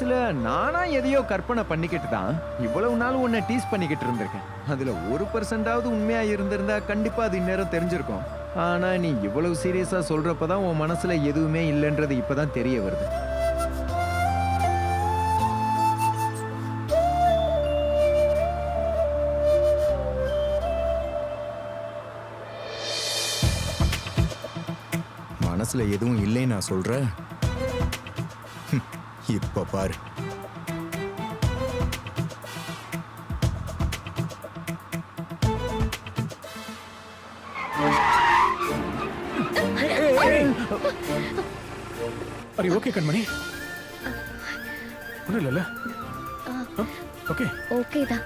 மனசுல நானா எதையோ கற்பனை பண்ணிக்கிட்டு தான் இவ்வளவு நாள் உன்னை டீஸ் பண்ணிக்கிட்டு இருந்திருக்கேன். அதுல ஒரு பர்சன்டாவது உண்மையா இருந்திருந்தா கண்டிப்பா அது இந்நேரம் தெரிஞ்சிருக்கும். ஆனா நீ இவ்வளவு சீரியஸா சொல்றப்பதான் உன் மனசுல எதுவுமே இல்லைன்றது இப்பதான் தெரிய வருது. மனசுல எதுவும் இல்லைன்னு நான் சொல்றேன். இப்ப பாரு அரி ஓகே கண்மணி ஒன்றும் இல்லைல்ல ஓகே ஓகே தான்